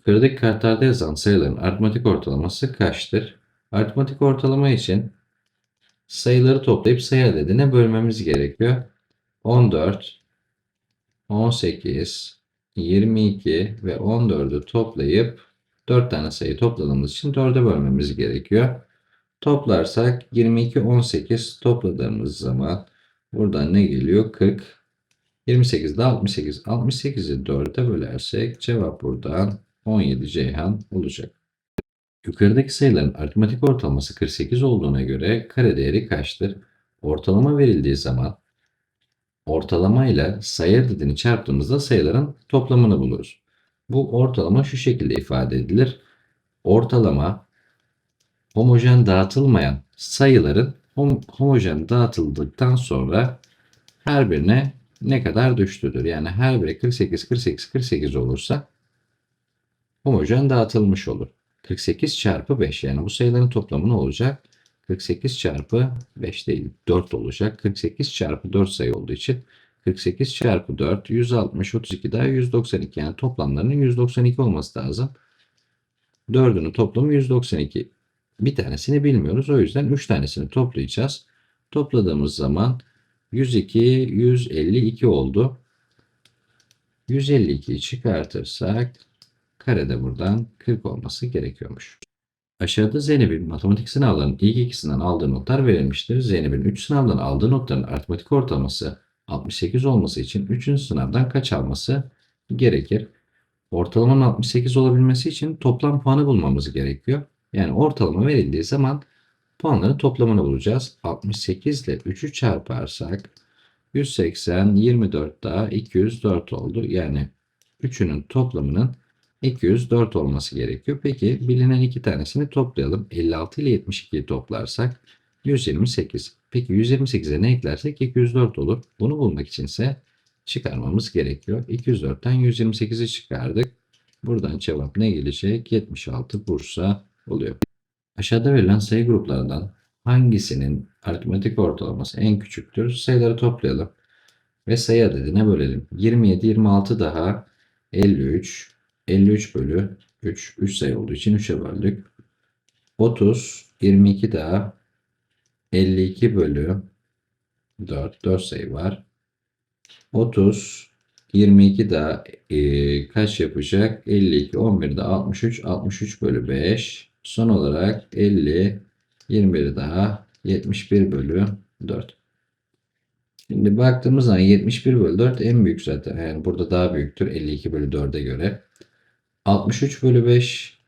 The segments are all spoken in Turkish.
Yukarıdaki kartlarda yazan sayıların aritmetik ortalaması kaçtır? Aritmetik ortalama için sayıları toplayıp sayı adedine bölmemiz gerekiyor. 14, 18, 22 ve 14'ü toplayıp 4 tane sayı topladığımız için 4'e bölmemiz gerekiyor. Toplarsak 22, 18 topladığımız zaman buradan ne geliyor? 40. 28 de 68. 68'i 4'e bölersek cevap buradan 17 Ceyhan olacak. Yukarıdaki sayıların aritmetik ortalaması 48 olduğuna göre kare değeri kaçtır? Ortalama verildiği zaman ortalama ile sayı adedini çarptığımızda sayıların toplamını buluruz. Bu ortalama şu şekilde ifade edilir. Ortalama homojen dağıtılmayan sayıların hom- homojen dağıtıldıktan sonra her birine ne kadar düştüdür. Yani her biri 48, 48, 48 olursa homojen dağıtılmış olur. 48 çarpı 5 yani bu sayıların toplamı ne olacak? 48 çarpı 5 değil 4 olacak. 48 çarpı 4 sayı olduğu için 48 çarpı 4 160 32 daha 192 yani toplamlarının 192 olması lazım. 4'ünün toplamı 192. Bir tanesini bilmiyoruz. O yüzden 3 tanesini toplayacağız. Topladığımız zaman 102, 152 oldu. 152'yi çıkartırsak karede buradan 40 olması gerekiyormuş. Aşağıda Zeynep'in matematik sınavlarının ilk ikisinden aldığı notlar verilmiştir. Zeynep'in 3 sınavdan aldığı notların aritmetik ortalaması 68 olması için 3. sınavdan kaç alması gerekir? Ortalamanın 68 olabilmesi için toplam puanı bulmamız gerekiyor. Yani ortalama verildiği zaman puanların toplamını bulacağız. 68 ile 3'ü çarparsak 180, 24 daha 204 oldu. Yani üçünün toplamının 204 olması gerekiyor. Peki bilinen iki tanesini toplayalım. 56 ile 72'yi toplarsak 128. Peki 128'e ne eklersek 204 olur. Bunu bulmak için ise çıkarmamız gerekiyor. 204'ten 128'i çıkardık. Buradan cevap ne gelecek? 76 Bursa oluyor. Aşağıda verilen sayı gruplarından hangisinin aritmetik ortalaması en küçüktür? Sayıları toplayalım ve sayı adedine bölelim. 27, 26 daha 53, 53 bölü 3, 3 sayı olduğu için 3'e böldük. 30, 22 daha 52 bölü 4, 4 sayı var. 30, 22 daha e, kaç yapacak? 52, 11 de 63, 63 bölü 5. Son olarak 50, 21 daha 71 bölü 4. Şimdi baktığımız zaman 71 bölü 4 en büyük zaten. Yani burada daha büyüktür 52 bölü 4'e göre. 63 bölü 5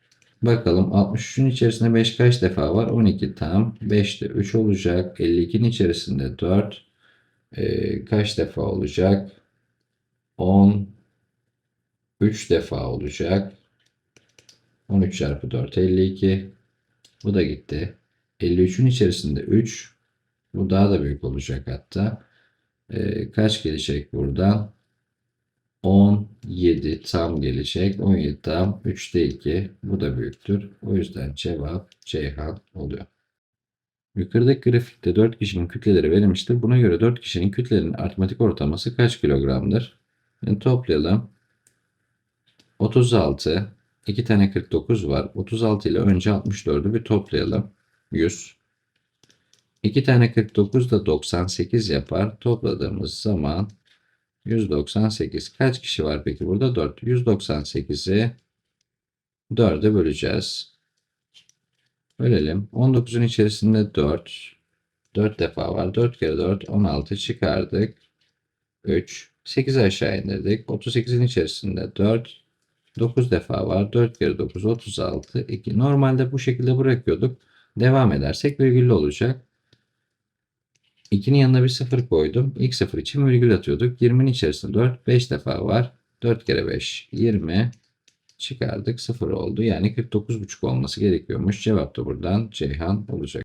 bakalım 63'ün içerisinde 5 kaç defa var? 12 tam. 5 de 3 olacak. 52'nin içerisinde 4 Ee, kaç defa olacak? 10 3 defa olacak. 13 çarpı 4 52. Bu da gitti. 53'ün içerisinde 3. Bu daha da büyük olacak hatta. Ee, kaç gelecek buradan? 17 tam gelecek. 17 tam. 3'te 2. Bu da büyüktür. O yüzden cevap Ceyhan oluyor. Yukarıdaki grafikte 4 kişinin kütleleri verilmiştir. Buna göre 4 kişinin kütlelerinin aritmetik ortalaması kaç kilogramdır? Yani toplayalım. 36. 2 tane 49 var. 36 ile önce 64'ü bir toplayalım. 100. 2 tane 49 da 98 yapar. Topladığımız zaman 198. Kaç kişi var peki burada? 4. 198'i 4'e böleceğiz. Bölelim. 19'un içerisinde 4. 4 defa var. 4 kere 4 16 çıkardık. 3. 8 aşağı indirdik. 38'in içerisinde 4. 9 defa var. 4 kere 9 36. 2. Normalde bu şekilde bırakıyorduk. Devam edersek virgüllü olacak. 2'nin yanına bir 0 koydum. İlk 0 için virgül atıyorduk. 20'nin içerisinde 4. 5 defa var. 4 kere 5 20. Çıkardık 0 oldu. Yani 49,5 olması gerekiyormuş. Cevap da buradan Ceyhan olacak.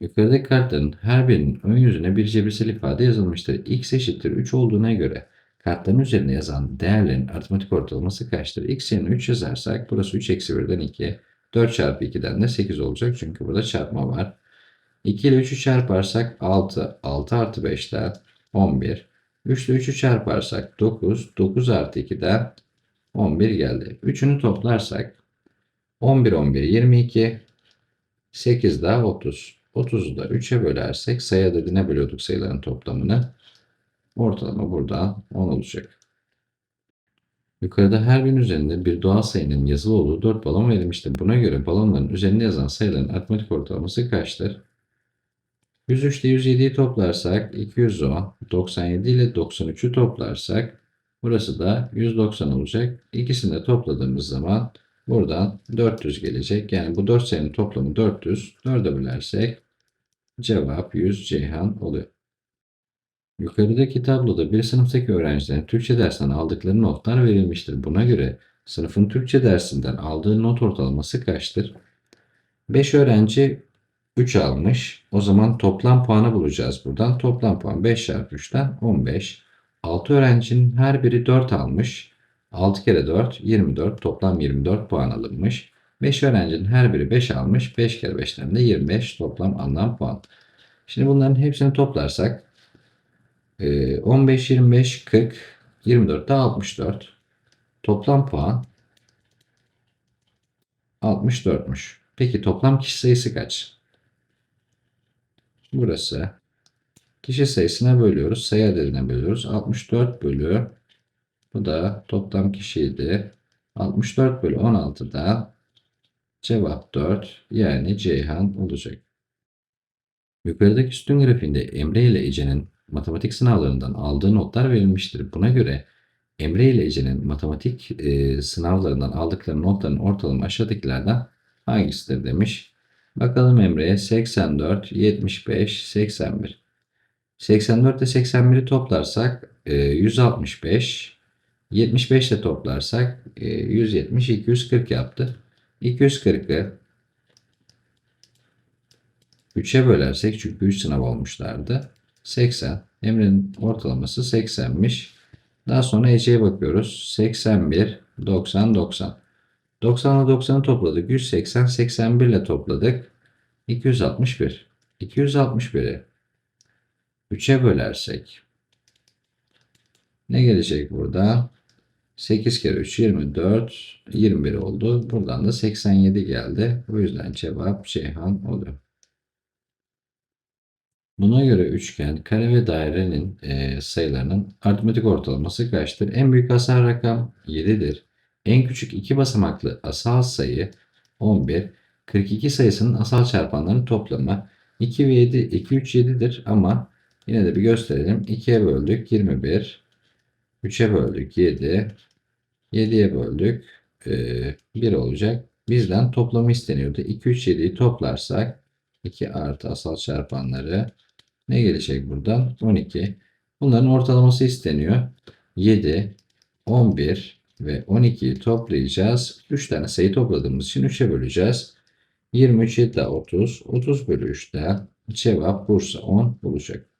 Yukarıdaki kartların her birinin ön yüzüne bir cebirsel ifade yazılmıştır. X eşittir 3 olduğuna göre kartların üzerine yazan değerlerin aritmetik ortalaması kaçtır? X yerine 3 yazarsak burası 3 eksi 1'den 2. 4 çarpı 2'den de 8 olacak. Çünkü burada çarpma var. 2 ile 3'ü çarparsak 6. 6 artı 5'ten 11. 3 ile 3'ü çarparsak 9. 9 artı 2'den 11 geldi. Üçünü toplarsak 11 11 22 8 daha 30. 30'u da 3'e bölersek sayı adedine bölüyorduk sayıların toplamını. Ortalama burada 10 olacak. Yukarıda her birinin üzerinde bir doğal sayının yazılı olduğu 4 balon verilmiştir. Buna göre balonların üzerinde yazan sayıların aritmetik ortalaması kaçtır? 103 ile 107'yi toplarsak 210, 97 ile 93'ü toplarsak burası da 190 olacak. İkisini de topladığımız zaman buradan 400 gelecek. Yani bu 4 sayının toplamı 400. 4'e bölersek cevap 100 Ceyhan oluyor. Yukarıdaki tabloda bir sınıftaki öğrencilerin Türkçe dersinden aldıkları notlar verilmiştir. Buna göre sınıfın Türkçe dersinden aldığı not ortalaması kaçtır? 5 öğrenci 3 almış. O zaman toplam puanı bulacağız buradan. Toplam puan 5 çarpı 3'ten 15. 6 öğrencinin her biri 4 almış. 6 kere 4 24. Toplam 24 puan alınmış. 5 öğrencinin her biri 5 almış. 5 kere 5'ten de 25 toplam alınan puan. Şimdi bunların hepsini toplarsak e, 15, 25, 40, 24 daha 64. Toplam puan 64'müş. Peki toplam kişi sayısı kaç? Burası. Kişi sayısına bölüyoruz. Sayı adedine bölüyoruz. 64 bölü. Bu da toplam kişiydi. 64 bölü 16'da cevap 4. Yani Ceyhan olacak. Yukarıdaki sütun grafiğinde Emre ile Ece'nin matematik sınavlarından aldığı notlar verilmiştir. Buna göre Emre ile Ece'nin matematik e, sınavlarından aldıkları notların ortalaması aşağıdakilerden hangisidir demiş. Bakalım Emre'ye 84, 75, 81. 84 ile 81'i toplarsak e, 165, 75 ile toplarsak e, 170, 240 yaptı. 240'ı 3'e bölersek çünkü 3 sınav olmuşlardı. 80. Emre'nin ortalaması 80'miş. Daha sonra Ece'ye bakıyoruz. 81, 90, 90. 90 ile 90'ı topladık. 180, 81 ile topladık. 261. 261'i 3'e bölersek ne gelecek burada? 8 kere 3 24 21 oldu. Buradan da 87 geldi. O yüzden cevap Ceyhan oluyor. Buna göre üçgen, kare ve dairenin e, sayılarının aritmetik ortalaması kaçtır? En büyük asal rakam 7'dir. En küçük iki basamaklı asal sayı 11. 42 sayısının asal çarpanlarının toplamı 2 ve 7, 2, 3, 7'dir ama yine de bir gösterelim. 2'ye böldük 21. 3'e böldük 7. 7'ye böldük e, 1 olacak. Bizden toplamı isteniyordu. 2, 3, 7'yi toplarsak 2 artı asal çarpanları ne gelecek buradan? 12. Bunların ortalaması isteniyor. 7, 11 ve 12'yi toplayacağız. 3 tane sayı topladığımız için 3'e böleceğiz. 23, 7 daha 30. 30 bölü 3'te cevap Bursa 10 olacak.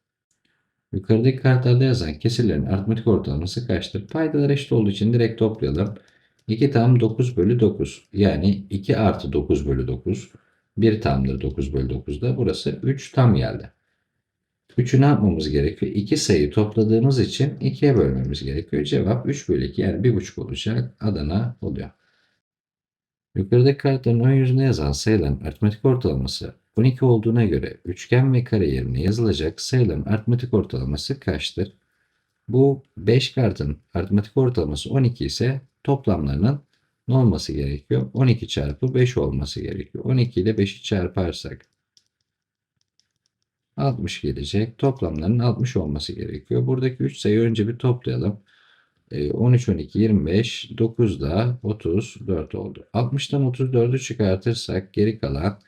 Yukarıdaki kartlarda yazan kesirlerin aritmetik ortalaması kaçtır? Paydalar eşit olduğu için direkt toplayalım. 2 tam 9 bölü 9. Yani 2 artı 9 bölü 9. 1 tamdır 9 bölü 9'da. Burası 3 tam geldi. 3'ü ne yapmamız gerekiyor? 2 sayı topladığımız için 2'ye bölmemiz gerekiyor. Cevap 3 bölü 2 yani 1,5 olacak. Adana oluyor. Yukarıdaki kartların ön yüzünde yazan sayıların aritmetik ortalaması 12 olduğuna göre üçgen ve kare yerine yazılacak sayıların aritmetik ortalaması kaçtır? Bu 5 kartın aritmetik ortalaması 12 ise toplamlarının ne olması gerekiyor? 12 çarpı 5 olması gerekiyor. 12 ile 5'i çarparsak 60 gelecek. Toplamlarının 60 olması gerekiyor. Buradaki 3 sayı önce bir toplayalım. 13, 12, 25, 9 da 34 oldu. 60'tan 34'ü çıkartırsak geri kalan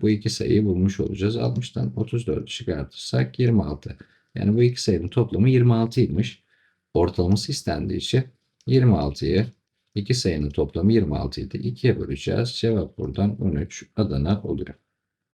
bu iki sayıyı bulmuş olacağız. 60'tan 34'ü çıkartırsak 26. Yani bu iki sayının toplamı 26'ymış. Ortalaması istendiği için 26'yı iki sayının toplamı 26 idi. 2'ye böleceğiz. Cevap buradan 13 Adana oluyor.